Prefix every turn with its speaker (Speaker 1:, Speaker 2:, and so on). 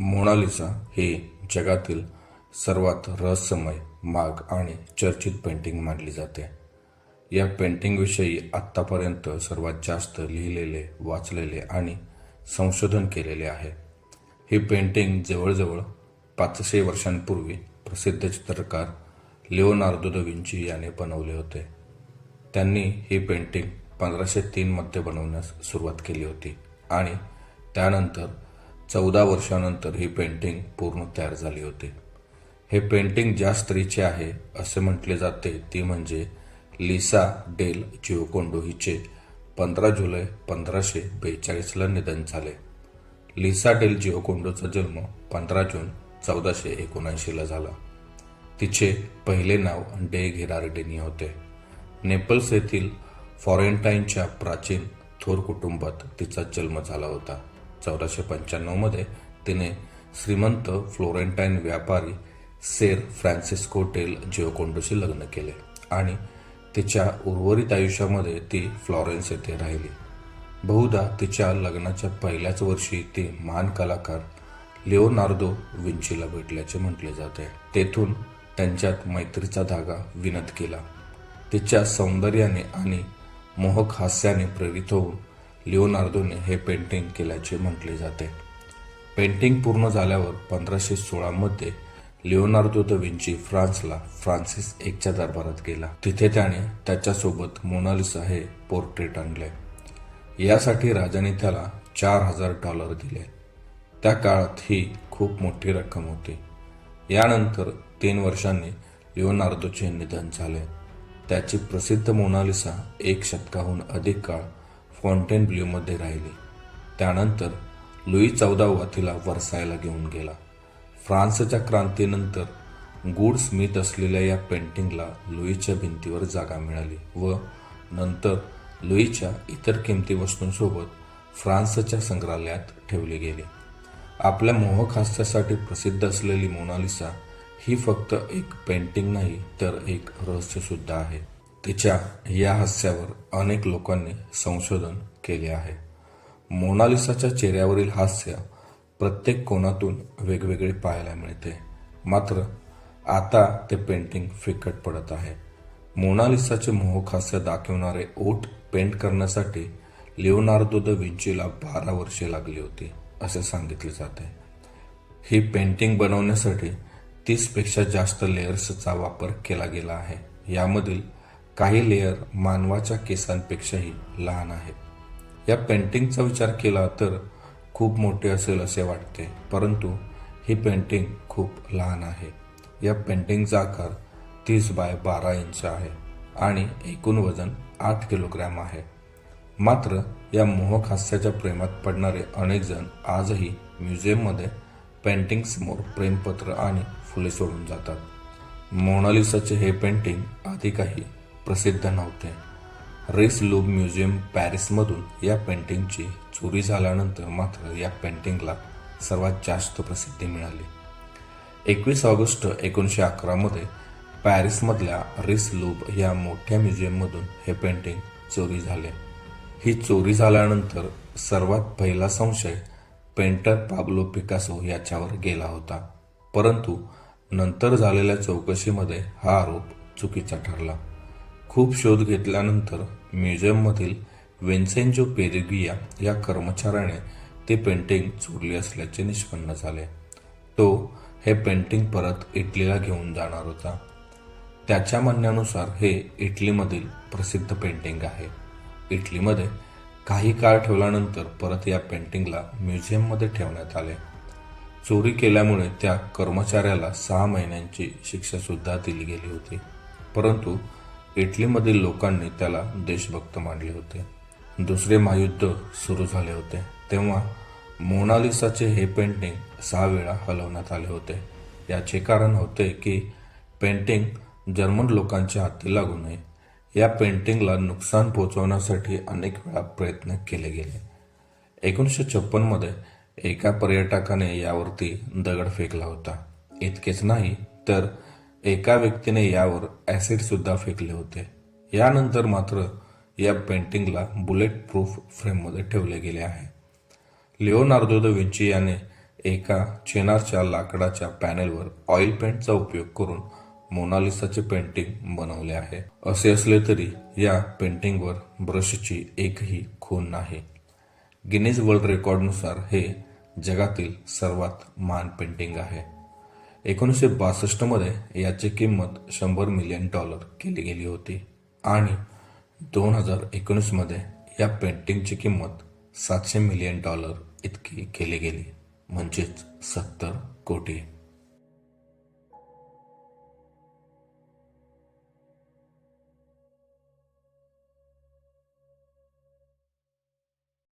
Speaker 1: Mona Lisa ही जगातील सर्वात रहस्यमय माग आणि चर्चित पेंटिंग मानली जाते. या पेंटिंगविषयी आत्तापर्यंत सर्वात जास्त लिहिलेले वाचलेले आणि संशोधन केलेले आहे. ही पेंटिंग जवळजवळ पाचशे वर्षांपूर्वी प्रसिद्ध चित्रकार लिओनार्दो द विंची याने बनवले होते. त्यांनी ही पेंटिंग पंधराशे तीनमध्ये बनवण्यास सुरुवात केली होती आणि त्यानंतर चौदा वर्षानंतर ही पेंटिंग पूर्ण तयार झाली होती. हे पेंटिंग ज्या स्त्रीचे आहे असे म्हटले जाते ती म्हणजे लिसा डेल जिओकोंडो हिचे पंधरा जुलै पंधराशे बेचाळीसला निधन झाले. लिसा डेल जिओकोंडोचा जन्म पंधरा जून चौदाशे एकोणऐंशीला झाला. तिचे पहिले नाव डे घेरार्डेनी होते. नेपल्स येथील फॉरेंटाईनच्या प्राचीन थोर कुटुंबात तिचा जन्म झाला होता. चौदाशे पंच्याण्णवमध्ये तिने श्रीमंत फ्लोरेंटाईन व्यापारी सेर फ्रान्सिस्को टेल जिओकोंडोशी लग्न केले आणि तिच्या उर्वरित आयुष्यामध्ये ती फ्लॉरेन्स येथे राहिली. बहुधा तिच्या लग्नाच्या पहिल्याच वर्षी ती महान कलाकार लिओनार्दो विंचीला भेटल्याचे म्हटले जाते. तेथून त्यांच्यात मैत्रीचा धागा विनत केला. तिच्या सौंदर्याने आणि मोहक हास्याने प्रेरित होऊन लिओनार्दोने हे पेंटिंग केल्याचे म्हटले जाते. पेंटिंग पूर्ण झाल्यावर पंधराशे सोळामध्ये लिओनार्दो द विंची फ्रान्सला फ्रान्सिस एकच्या दरबारात गेला. तिथे त्याने त्याच्यासोबत मोनालिसा हे पोर्ट्रेट आणले. यासाठी राजाने त्याला चार हजार डॉलर दिले. त्या काळात ही खूप मोठी रक्कम होती. यानंतर तीन वर्षांनी लिओनार्दोचे निधन झाले. त्याची प्रसिद्ध मोनालिसा एक शतकाहून अधिक काळ फॉन्टेन ब्ल्यूमध्ये राहिली. त्यानंतर लुई चौदावा तिला वरसायला घेऊन गेला. फ्रान्सच्या क्रांतीनंतर गुड स्मिथ असलेल्या या पेंटिंगला लुईच्या भिंतीवर जागा मिळाली व नंतर लुईच्या इतर किमती वस्तूंसोबत फ्रान्सच्या संग्रहालयात ठेवली गेली. आपल्या मोहक हास्यासाठी प्रसिद्ध असलेली मोनालिसा ही फक्त एक पेंटिंग नाही तर एक रहस्यसुद्धा आहे. तिच्या या हास्यावर अनेक लोकांनी संशोधन केले आहे. मोनालिसाच्या चेहऱ्यावरील हास्य प्रत्येक कोणातून वेगवेगळे पाहायला मिळते. मात्र आता ते पेंटिंग फिकट पडत आहे. मोनालिसाचे मोहक हास्य दाखवणारे ओठ पेंट करण्यासाठी लिओनार्दो द विंचीला बारा वर्षे लागली होती असे सांगितले जाते. ही पेंटिंग बनवण्यासाठी तीसपेक्षा जास्त लेयर्सचा वापर केला गेला आहे. यामधील काही लेयर मानवाच्या केसांपेक्षाही लहान आहेत या पेंटिंगचा विचार केला तर खूप मोठे असेल असे वाटते परंतु ही पेंटिंग खूप लहान आहे. या पेंटिंगचा आकार तीस बाय बारा इंच आहे आणि एकूण वजन आठ किलोग्रॅम आहे. मात्र या मोहक हास्याच्या प्रेमात पडणारे अनेकजण आजही म्युझियममध्ये पेंटिंगसमोर प्रेमपत्र आणि फुले सोडून जातात. मोनालिसाचे हे पेंटिंग आधी काही प्रसिद्ध नव्हते. रेस लूब म्युझियम पॅरिसमधून या पेंटिंगची चोरी झाल्यानंतर मात्र या पेंटिंगला सर्वात जास्त प्रसिद्धी मिळाली. एकवीस ऑगस्ट एकोणीसशे अकरामध्ये पॅरिसमधल्या रिस लूब या मोठ्या म्युझियममधून हे पेंटिंग चोरी झाले. ही चोरी झाल्यानंतर सर्वात पहिला संशय पेंटर पाब्लो पिकासो याच्यावर गेला होता. परंतु नंतर झालेल्या चौकशीमध्ये हा आरोप चुकीचा ठरला. खूप शोध घेतल्यानंतर म्युझियममधील वेन्सेंजो पेरिगिया या कर्मचाऱ्याने ती पेंटिंग चोरले असल्याचे निष्पन्न झाले. तो हे पेंटिंग परत इटलीला घेऊन जाणार होता. त्याच्या म्हणण्यानुसार हे इटलीमधील प्रसिद्ध पेंटिंग आहे. इटलीमध्ये काही काळ ठेवल्यानंतर परत या पेंटिंगला म्युझियममध्ये ठेवण्यात आले. चोरी केल्यामुळे त्या कर्मचाऱ्याला सहा महिन्यांची शिक्षासुद्धा दिली गेली होती. परंतु इटलीमधील लोकांनी त्याला देशभक्त मानले होते. दुसरे महायुद्ध सुरू झाले होते. तेव्हा मोनालिसाचे हे पेंटिंग सहा वेळा हलवण्यात आले होते. याचे कारण होते की पेंटिंग जर्मन लोकांच्या हाती लागू नये. या पेंटिंगला नुकसान पोहोचवण्यासाठी अनेक वेळा प्रयत्न केले गेले. एकोणीसशे छप्पनमध्ये एका पर्यटकाने यावरती दगड फेकला होता. इतकेच नाही तर एका व्यक्तीने यावर ॲसिडसुद्धा फेकले होते. यानंतर मात्र या पेंटिंगला बुलेट प्रूफ फ्रेममध्ये ठेवले गेले आहे. लिओनार्दो द विंची याने एका चेनारच्या लाकडाच्या पॅनेलवर ऑइल पेंटचा उपयोग करून मोनालिसाचे पेंटिंग बनवले आहे. असे असले तरी या पेंटिंगवर ब्रशची एकही खून नाही. गिनीज वर्ल्ड रेकॉर्डनुसार हे जगातील सर्वात महान पेंटिंग आहे. एकोणीसशे बासष्टमध्ये याची किंमत शंभर मिलियन डॉलर केली गेली होती. आणि दोन हजार एकोणीसमध्ये या पेंटिंगची किंमत सातशे मिलियन डॉलर इतकी केली गेली. म्हणजेच सत्तर कोटी.